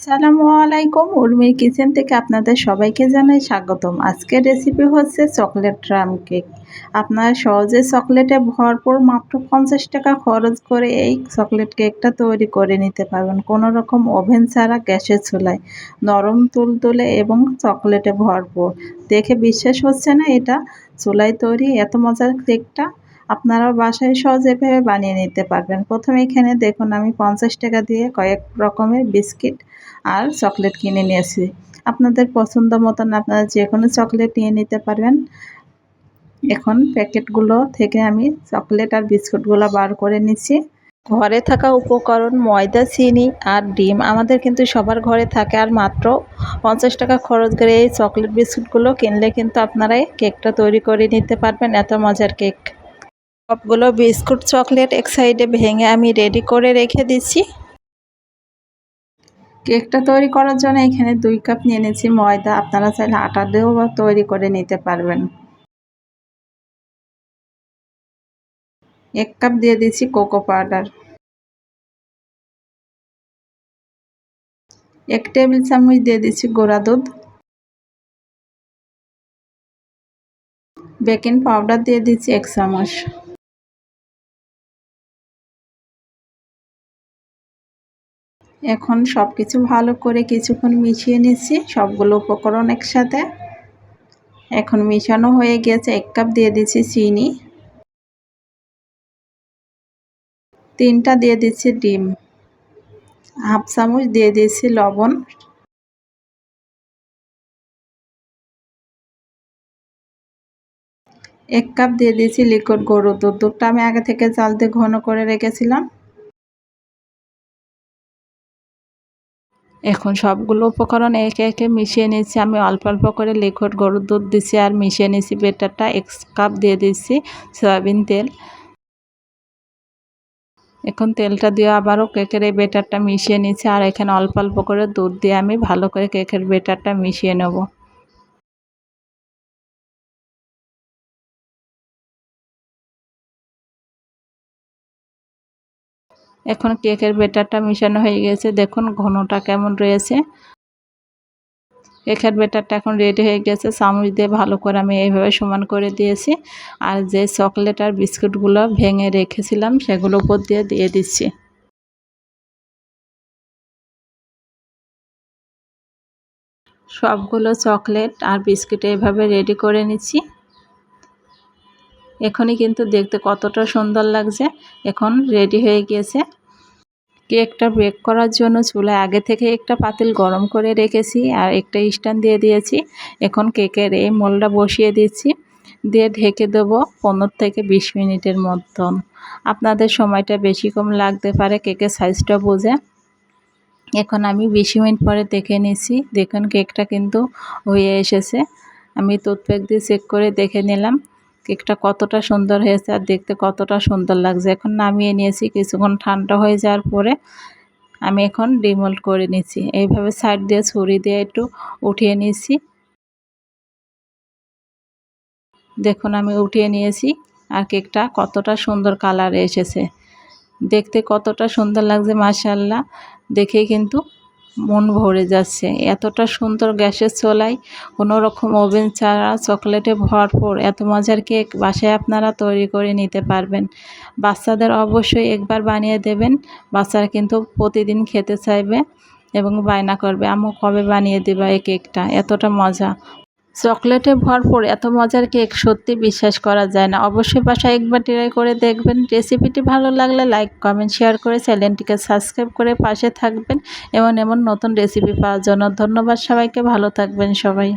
সালামু আলাইকুম। উর্মির কিচেন থেকে আপনাদের সবাইকে জানাই স্বাগতম। আজকের রেসিপি হচ্ছে চকলেট ড্রাম কেক আপনারা সহজে চকলেটে ভরপুর মাত্র পঞ্চাশ টাকা খরচ করে এই চকলেট কেকটা তৈরি করে নিতে পারবেন। কোনো রকম ওভেন ছাড়া গ্যাসের চুলায়। নরম তুল তুলে এবং চকলেটে ভরপুর। দেখে বিশ্বাস হচ্ছে না এটা? চুলায় তৈরি এত মজার কেকটা আপনারাও বাসায় সহজ এভাবে বানিয়ে নিতে পারবেন। প্রথমে এখানে দেখুন, আমি পঞ্চাশ টাকা দিয়ে কয়েক রকমের বিস্কিট আর চকলেট কিনে নিয়েছি। আপনাদের পছন্দ মতন আপনারা যে কোনো চকলেট নিয়ে নিতে পারবেন। এখন প্যাকেটগুলো থেকে আমি চকলেট আর বিস্কুটগুলো বার করে নিচ্ছি। ঘরে থাকা উপকরণ, ময়দা, চিনি আর ডিম আমাদের কিন্তু সবার ঘরে থাকে আর মাত্র পঞ্চাশ টাকা খরচ করে এই চকলেট বিস্কুটগুলো কিনলে কিন্তু আপনারাই কেকটা তৈরি করে নিতে পারবেন, এত মজার কেক। সবগুলো বিস্কুট, চকলেট এক সাইডে ভেঙে আমি রেডি করে রেখে দিচ্ছি। কেকটা তৈরি করার জন্য এখানে দুই কাপ নিয়ে নিয়েছি ময়দা। আপনারা চাইলে আটা দিয়েও বা তৈরি করে নিতে পারবেন। এক কাপ দিয়ে দিচ্ছি কোকো পাউডার। এক টেবিল চামচ দিয়ে দিচ্ছি গোড়া দুধ। বেকিং পাউডার দিয়ে দিচ্ছি এক চামচ। এখন সব কিছু ভালো করে কিছুক্ষণ মিশিয়ে নিচ্ছি, সবগুলো উপকরণ একসাথে। এখন মিশানো হয়ে গেছে, এক কাপ দিয়ে দিচ্ছি চিনি। তিনটা দিয়ে দিচ্ছি ডিম। হাফ চামচ দিয়ে দিচ্ছি লবণ। এক কাপ দিয়ে দিয়েছি লিকুইড গরুর দুধ। দুধটা আমি আগে থেকে চাল দিয়ে ঘন করে রেখেছিলাম। এখন সবগুলো উপকরণ একে একে মিশিয়ে নিয়েছি। আমি অল্প অল্প করে লিকুইড গরুর দুধ দিছি আর মিশিয়ে নিয়েছি। বেটারটা এক কাপ দিয়ে দিচ্ছি সয়াবিন তেল। এখন তেলটা দিয়ে আবারও কেকের এই বেটারটা মিশিয়ে নিয়েছি আর এখানে অল্প অল্প করে দুধ দিয়ে আমি ভালো করে কেকের বেটারটা মিশিয়ে নেব। এখন কেকের বেটারটা মিশানো হয়ে গেছে। দেখুন ঘনটা কেমন রয়েছে। কেকের বেটারটা এখন রেডি হয়ে গেছে। চামচ দিয়ে ভালো করে আমি এইভাবে সমান করে দিয়েছি। আর যে চকলেট আর বিস্কুটগুলো ভেঙে রেখেছিলাম, সেগুলো উপর দিয়ে দিয়ে দিচ্ছি। সবগুলো চকলেট আর বিস্কিট এইভাবে রেডি করে নিচ্ছি। এখনই কিন্তু দেখতে কতটা সুন্দর লাগছে। এখন রেডি হয়ে গিয়েছে। কেকটা বেক করার জন্য চুলায় আগে থেকে একটা পাতিল গরম করে রেখেছি আর একটা স্ট্যান্ড দিয়ে দিয়েছি। এখন কেকের এই মোলটা বসিয়ে দিচ্ছি। দিয়ে ঢেকে দেবো পনেরো থেকে বিশ মিনিটের মতন। আপনাদের সময়টা বেশি কম লাগতে পারে কেকের সাইজটা বোঝে। এখন আমি বিশ মিনিট পরে দেখে নিছি দেখুন কেকটা কিন্তু হয়ে এসেছে। আমি টুথপেক দিয়ে চেক করে দেখে নিলাম। কেকটা কতটা সুন্দর হয়েছে আর দেখতে কতটা সুন্দর লাগছে। এখন নামিয়ে নিয়েছি, কিছুক্ষণ ঠান্ডা হয়ে যাওয়ার পরে আমি এখন ডিমোল্ড করে নিচ্ছি। এইভাবে সাইড দিয়ে ছুরি দিয়ে একটু উঠিয়ে নিয়েছি দেখুন, আমি উঠিয়ে নিয়েছি আর কেকটা কতটা সুন্দর কালার এসেছে। দেখতে কতটা সুন্দর লাগছে মাশাল্লাহ দেখেই কিন্তু মন ভরে যাচ্ছে। এতটা সুন্দর গ্যাসের চোলাই কোনো রকম ওভেন ছাড়া চকলেটে ভরপুর। এত মজার কেক বাসায় আপনারা তৈরি করে নিতে পারবেন। বাচ্চাদের অবশ্যই একবার বানিয়ে দেবেন। বাচ্চারা কিন্তু প্রতিদিন খেতে চাইবে এবং বায়না করবে আমু কবে বানিয়ে দেবা এই কেকটা? এতটা মজা। চকলেটে ভরপুর, এত মজার কেক সত্যি বিশ্বাস করা যায় না। অবশ্যই বাসায় একবার ট্রাই করে দেখবেন। রেসিপিটি ভালো লাগলে লাইক, কমেন্ট, শেয়ার করে চ্যানেলটিকে সাবস্ক্রাইব করে পাশে থাকবেন। এমন এমন নতুন রেসিপি পাওয়ার জন্য ধন্যবাদ সবাইকে। ভালো থাকবেন সবাই।